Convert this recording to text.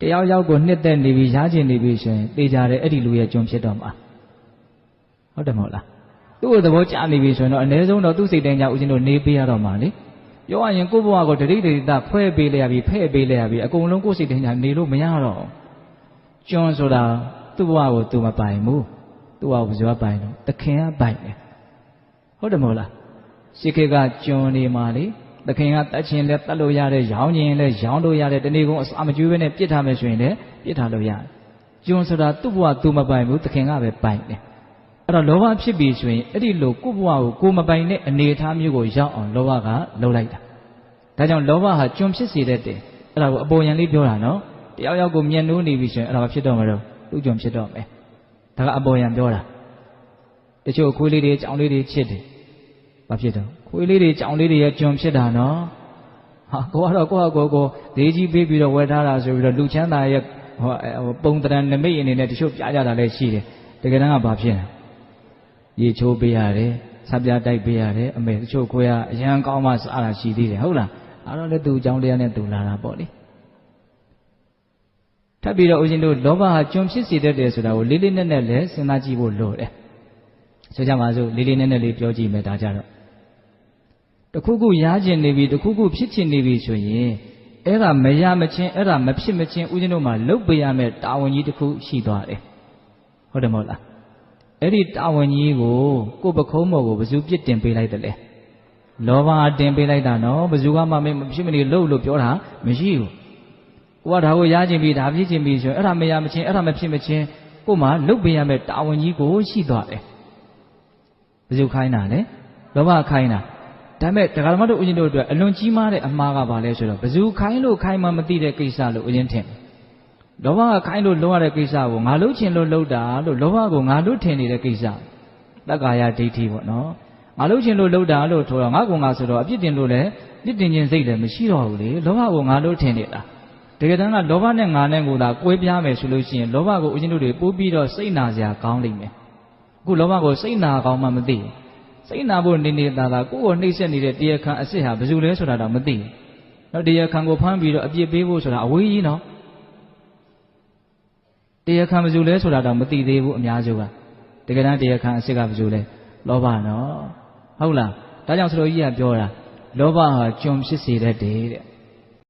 တယောက်ယောက်ကိုနှစ်သက်နေပြီရားကျင်နေပြီဆိုရင်တေးကြတယ်အဲ့ဒီလူရဲ့ကျွန်ဖြစ်တော့မှာဟုတ်တယ်မဟုတ်လားသူ့ကိုသဘောကျနေပြီဆိုရင်တော့အ ਨੇ ဆုံးတော့သူ့စိတ်တိုင်းကြဦးချင်းတို့နေပေးရတော့မှာလေပြောရရင်ကိုယ့်ဘဝကိုတတိတိတဖွဲပေးလိုက်ရပြီဖဲ့ပေးလိုက်ရပြီအကုန်လုံးကိုယ့်စိတ်တိုင်းကြနေလို့မရတော့ကျွန်ဆိုတာသူ့ဘဝကိုသူမပိုင်ဘူးသူ့ဘဝကိုဘယ်သူကပိုင်တော့သခင်ကပိုင်တယ်ဟုတ်တယ်မဟုတ်လားရှိခေတ်ကကျွန်နေမှာလေ သခင်ကတတ်ချင်းလဲတတ်လို့ရတယ်ရောင်းခြင်းလဲရောင်းလို့ရတယ်တနေ့ကုန်အစာမကျွေးဘဲနဲ့ပြစ်ထားမယ်ဆိုရင်လည်းပြစ်ထားလို့ရတယ်ကျွန်ဆိုတာသူ့ဘဝသူမပိုင်ဘူးသခင်ကပဲပိုင်တယ်အဲ့တော့လောဘဖြစ်ပြီဆိုရင်အဲ့ဒီလိုကိုယ့်ဘဝကိုကိုမပိုင်တဲ့အနေအထားမျိုးကိုရောက်အောင်လောဘကလှုပ်လိုက်တာဒါကြောင့်လောဘဟာကျွန်ဖြစ်စေတတ်တယ်အဲ့ဒါကိုအပေါ်ယံလေးပြောတာနော်တယောက်ယောက်ကိုမျက်နှိုးနေပြီဆိုရင်အဲ့ဒါဘာဖြစ်တော့မလို့သူ့ကျွန်ဖြစ်တော့မယ်ဒါကအပေါ်ယံပြောတာတချို့ခွေးလေးတွေကြောင်လေးတွေချစ်တယ် ဘာဖြစ်တော့ခွေးလေးတွေကြောင်လေးတွေရဲ့ကျွန်ဖြစ်တာနော်ဟာကိုကတော့ကိုယ့်ဟာကိုယ်ကိုဒေးကြီးပေးပြီးတော့ဝယ်ထားတာဆိုပြီးတော့လူချမ်းသာရဲ့ဟိုပုံတရံနမိတ်အနေနဲ့တချို့ပြကြတာလည်းရှိတယ်တကယ်တမ်းကဘာဖြစ်လဲရေချိုးပေးရတယ်ဆပ်ပြားတိုက်ပေးရတယ်အမေတချို့ကိုရအရန်ကောင်းမှစားတာရှိသေးတယ်ဟုတ်လားအဲ့တော့လည်းသူအကြောင်းတရားနဲ့သူလာတာပေါ့လေထပ်ပြီးတော့ဦးဇင်းတို့လောဘဟာကျွံဖြစ်စေတတ်တယ်ဆိုတာကိုလေးလေးနက်နက်လည်းစဉ်းစားကြည့်ဖို့လိုတယ်ဆိုကြပါစို့လေးလေးနက်နက်လေးပြောကြည့်မယ်ဒါကြတော့ တခုခုရားကျင်နေပြီတခုခုဖြစ်ချင်နေပြီဆိုရင်အဲ့ဒါမရမချင်းအဲ့ဒါမဖြစ်မချင်းဦးဇင်းတို့မှာလုတ်ပေးရမယ်တာဝန်ကြီးတစ်ခုရှိသွားတယ်ဟုတ်တယ်မဟုတ်လားအဲ့ဒီတာဝန်ကြီးကိုကိုယ်ပခုံးမော်ကိုဘယ်သူပြစ်တင်ပေးလိုက်တယ်လဲလောဘတင်ပေးလိုက်တာနော်ဘယ်သူကမှမဖြစ်မနေလှုပ်လို့ပြောတာမရှိဘူးကိုကဒါကိုရကျင်ပြီဒါဖြစ်ချင်ပြီဆိုရင်အဲ့ဒါမရမချင်းအဲ့ဒါမဖြစ်မချင်းကို့မှာလုတ်ပေးရမယ်တာဝန်ကြီးကိုရှိသွားတယ်ဘယ်သူခိုင်းတာလဲလောဘခိုင်းတာ ဒါမဲ့တရားဓမ္မတို့ဦးဇင်းတို့အတွက်အလွန်ကြီးမားတဲ့အမှားကဘာလဲဆိုတော့ဘယ်သူခိုင်းလို့ခိုင်းမှမသိတဲ့ကိစ္စလို့ဦးဇင်းထင်တယ်လောဘကခိုင်းလို့လုံးရတဲ့ကိစ္စကိုငါလှုပ်ချင်လို့လှုပ်တာလို့လောဘကိုငါလှုပ်ထင်နေတဲ့ကိစ္စတက္ကာယဒိဋ္ဌိပေါ့နော်ငါလှုပ်ချင်လို့လှုပ်တာလို့ထိုတော့ငါကငါဆိုတော့အပြစ်တင်လို့လည်းပြစ်တင်ခြင်းစိတ်လည်းမရှိတော့ဘူးလေလောဘကိုငါလှုပ်ထင်နေတာတကယ်တမ်းကလောဘနဲ့ငါနဲ့ကိုသာကွဲပြားမယ်ဆိုလို့ရှိရင်လောဘကိုဦးဇင်းတို့တွေပိုးပြီးတော့စိတ်နာစရာကောင်းလိမ့်မယ်အခုလောဘကိုစိတ်နာကောင်းမှမသိဘူး စိတ်နာဖို့နေနေသာသာကိုယ့်ကိုနှိမ့်ဆက်နေတဲ့တရားခံအစ်စ်ဟာဘယ်သူလဲဆိုတာတော့မသိဘူး။နော်တရားခံကိုဖမ်းပြီးတော့အပြစ်ပေးဖို့ဆိုတာအဝေးကြီးနော်။တရားခံဘယ်သူလဲဆိုတာတော့မသိသေးဘူးအများစုက။တကယ်တမ်းတရားခံအစ်စ်ကဘယ်သူလဲ။လောဘနော်။ဟုတ်လား။ဒါကြောင့်ဆရာကြီးကပြောတာလောဘဟာကျွန်ဖြစ်စေတတ်တယ်တဲ့